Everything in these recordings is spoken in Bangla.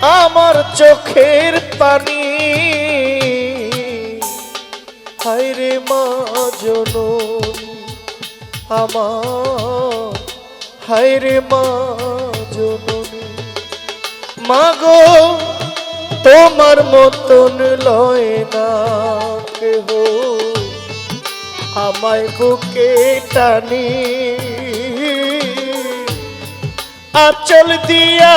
আমার চোখের পানি। হায়রে মা জননী, আমার। হায়রে মা জননী, মাগো, তোমার মতন লয় না কেহ। আমায় বুকে টানি। আচল দিয়া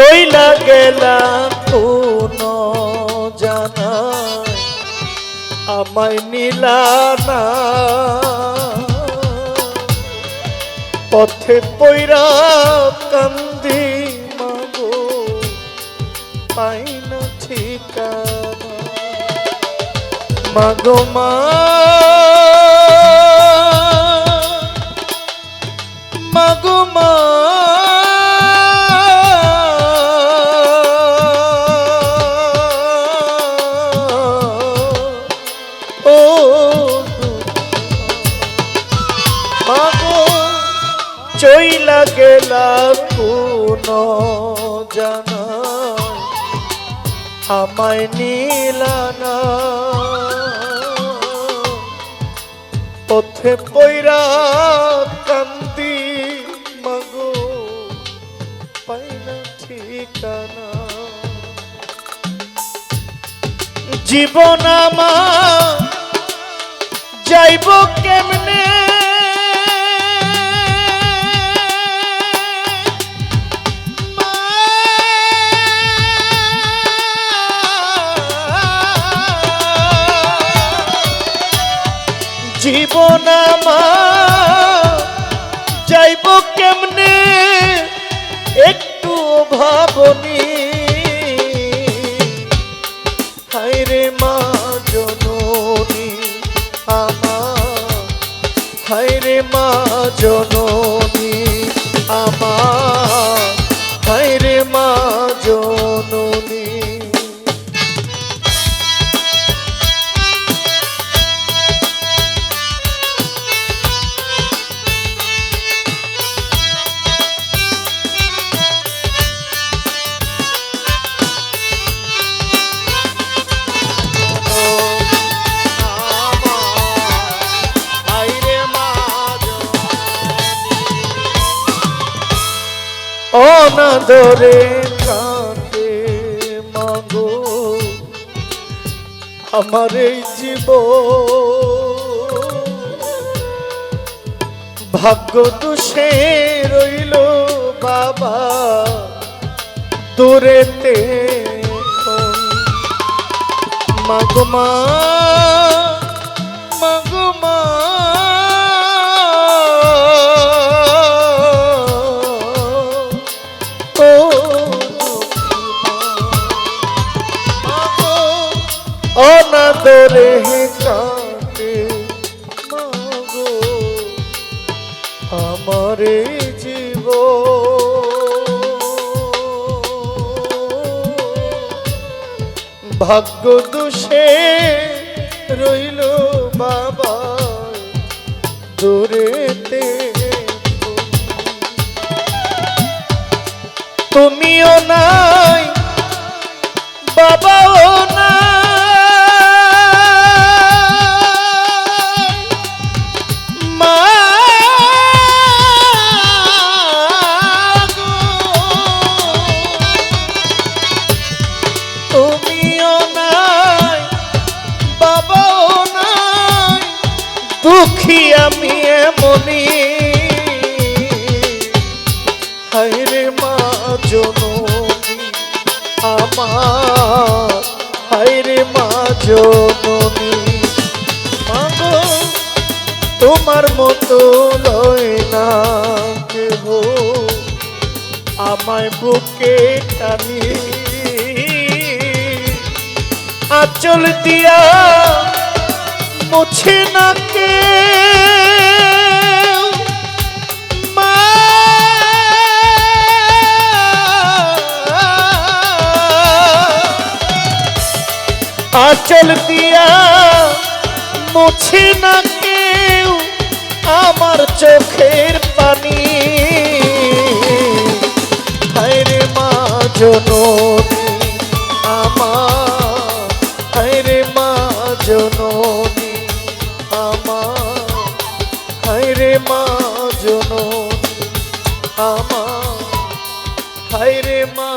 চইলা গেলা কোন জানা আমায় নিলানা পথে পৈরা কান্দি মাগো পাই না ঠিকানা। মাগো মা চইলা গেলা কোন জানা আমায় নীলানা। পথে পৈরা কান্দি মাগো পাই না ঠিকানা। জীবন আমার, যাইব কেমনে জীবন আমার। অনাদরে কাঁদে, মাগো, আমার এই জীব ভাগ্য দোষে রইল বাবা দূরেতে মাগো মা মাগো মা অনাদরে কাটে মাগো আমার জীব। ভাগ্য দোষে রইল বাবা দূরেতে তুমিও নাই বাবাও নাই দুঃখী আমি এমনি হায়রে মা জননী আমার। হায়রে মা জননী। মাগো, তোমার মতো লয় না কেহ। আমায় বুকে টানি। আচল দিয়া মুছে না কে আচল দিয়া মুছে না কেউ আমার চোখের পানি। হায়রে মা জননী। জননী হায় রে মা।